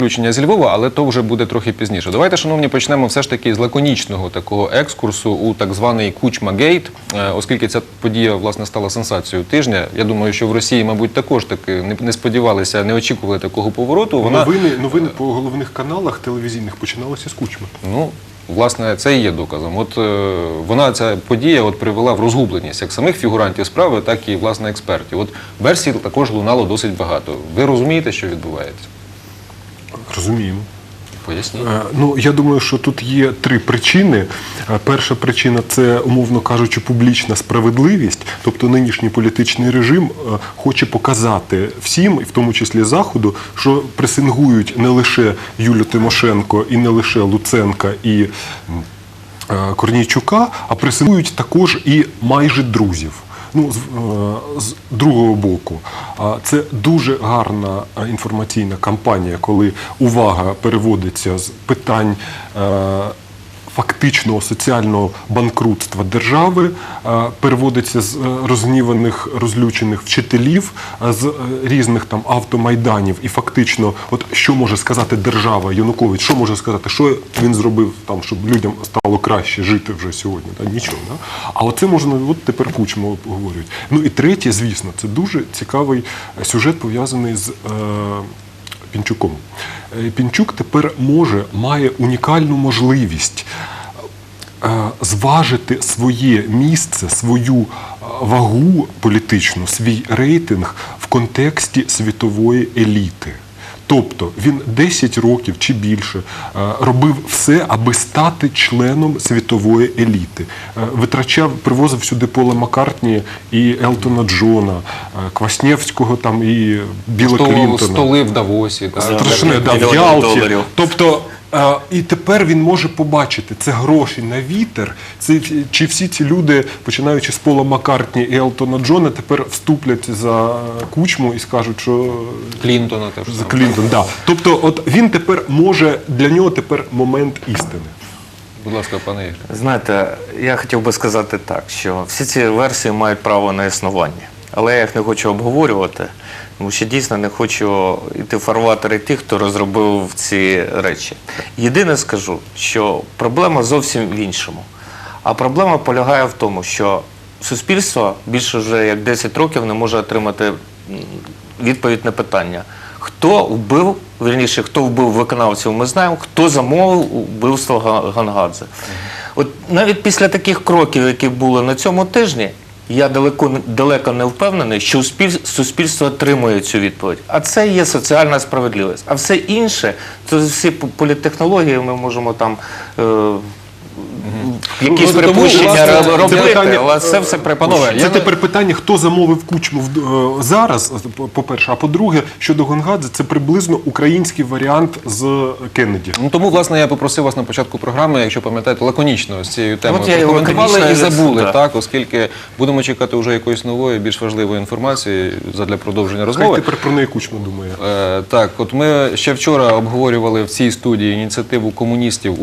Включення зі Львова, але то вже буде трохи пізніше. Давайте, шановні, почнемо все ж таки з лаконічного такого екскурсу у так званий Кучма Гейт, е, оскільки ця подія власне стала сенсацією тижня. Я думаю, що в Росії, мабуть, також таки не, не сподівалися, не очікували такого повороту. Вона Новини, новини по головних каналах телевізійних починалися з кучми. Ну, власне, це і є доказом. От е, вона ця подія от привела в розгубленість як самих фігурантів справи, так і власне експертів. От версій також лунало досить багато. Ви розумієте, що відбувається? Розуміємо. Поясніть. Е, Ну, я думаю, що тут є три причини. Е, Перша причина це, умовно кажучи, публічна справедливість. Тобто нинішній політичний режим е, хоче показати всім, і в тому числі Заходу, що пресингують не лише Юлю Тимошенко і не лише Луценка і Корнійчука, а пресингують також і майже друзів. Ну, з, е, з другого боку, це дуже гарна е, інформаційна кампанія, коли увага переводиться з питань е, фактичного соціального банкрутства держави, е, переводиться з е, розгніваних, розлючених вчителів е, з різних там автомайданів, і фактично, от що може сказати держава Янукович, що може сказати, що він зробив там, щоб людям стало краще жити вже сьогодні? Да? Нічого. Да? А оце можна от тепер кучмо обговорюють. Ну і третє, звісно, це дуже цікавий сюжет пов'язаний з. Е, Пінчуком. Е, Пінчук тепер може, має унікальну можливість е, зважити своє місце, свою е, вагу політичну, свій рейтинг в контексті світової еліти. Тобто він 10 років чи більше е, робив все, аби стати членом світової еліти. Е, Витрачав, привозив сюди Пола Маккартні і Елтона Джона, е, Кваснєвського там і Біла Клінтона. Столи в Давосі. Страшне, да, в Ялті. Тобто, і тепер він може побачити, це гроші на вітер. Це, чи всі ці люди, починаючи з Пола Маккартні і Елтона Джона, тепер вступлять за кучму і скажуть, що Клінтона теж. за. Клінтон. Да. Тобто, от він тепер може, для нього тепер момент істини. Будь ласка, пане Ігоре. Знаєте, я хотів би сказати так, що всі ці версії мають право на існування. Але я їх не хочу обговорювати, тому що дійсно не хочу йти в фарватери тих, хто розробив ці речі. Єдине скажу, що проблема зовсім в іншому. А проблема полягає в тому, що суспільство більше вже як 10 років не може отримати відповідь на питання. Хто вбив, вірніше, хто вбив виконавців, ми знаємо, хто замовив вбивство Гангадзе. От навіть після таких кроків, які були на цьому тижні, я далеко, далеко не впевнений, що суспіль- суспільство отримує цю відповідь. А це є соціальна справедливість. А все інше, це всі політтехнології, ми можемо там. Е, Якісь Ну, тому, припущення власне, робити, питання, але це все Панове, припущення. Це тепер питання, хто замовив кучму в- е, зараз, по- по-перше, а по-друге, щодо Гонгадзе, це приблизно український варіант з Кеннеді. Ну тому, власне, я попросив вас на початку програми, якщо пам'ятаєте, лаконічно з цією темою От я його прокоментували лаконічно і забули, так, оскільки будемо чекати вже якоїсь нової, більш важливої інформації задля продовження Хай розмови. тепер про неї кучма думає. Е, так, от ми ще вчора обговорювали в цій студії ініціативу комуністів